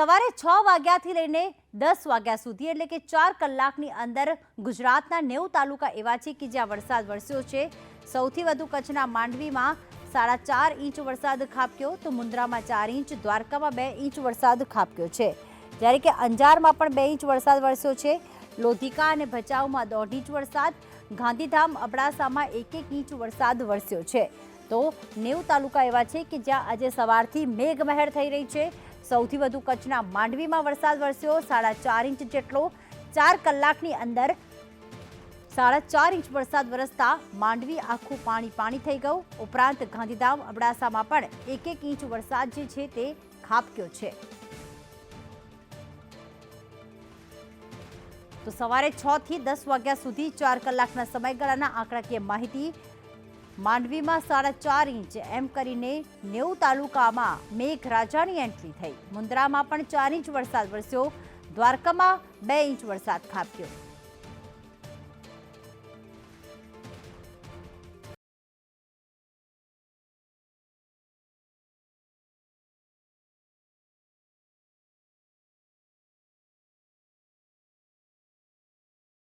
સવારે છ વાગ્યાથી લઈને દસ વાગ્યા સુધી, એટલે કે ચાર કલાકની અંદર ગુજરાતના નેવું તાલુકા એવા છે કે જ્યાં વરસાદ વરસ્યો છે. સૌથી વધુ કચ્છના માંડવીમાં સાડા ચાર ઇંચ વરસાદ ખાબક્યો, તો મુન્દ્રામાં ચાર ઇંચ, દ્વારકામાં બે ઇંચ વરસાદ ખાબક્યો છે. જ્યારે કે અંજારમાં પણ બે ઇંચ વરસાદ વરસ્યો છે. લોધિકા અને ભચાઉમાં દોઢ ઇંચ વરસાદ, ગાંધીધામ, અબડાસામાં એક એક ઇંચ વરસાદ વરસ્યો છે. તો નેવું તાલુકા એવા છે કે જ્યાં આજે સવારથી મેઘમહેર થઈ રહી છે. સૌથી વધુ કચ્છના માંડવીમાં વરસાદ વરસ્યો. સાડા ચાર ઇંચ જેટલો ચાર કલાકની અંદર સાડા ચાર ઇંચ વરસાદ વરસતા માંડવી આખું પાણી પાણી થઈ ગયું. ઉપરાંત ગાંધીધામ અબડાસામાં પણ એક એક ઇંચ વરસાદ જે છે તે ખાબક્યો છે. તો સવારે છ થી દસ વાગ્યા સુધી ચાર કલાકના સમયગાળાના આંકડાકીય માહિતી માંડવીમાં સાડા ચાર ઇંચ એમ કરીને નેવું તાલુકામાં મેઘરાજાની એન્ટ્રી થઈ. મુન્દ્રામાં પણ ચાર ઇંચ વરસાદ વરસ્યો. દ્વારકામાં બે ઇંચ વરસાદ ખાબક્યો.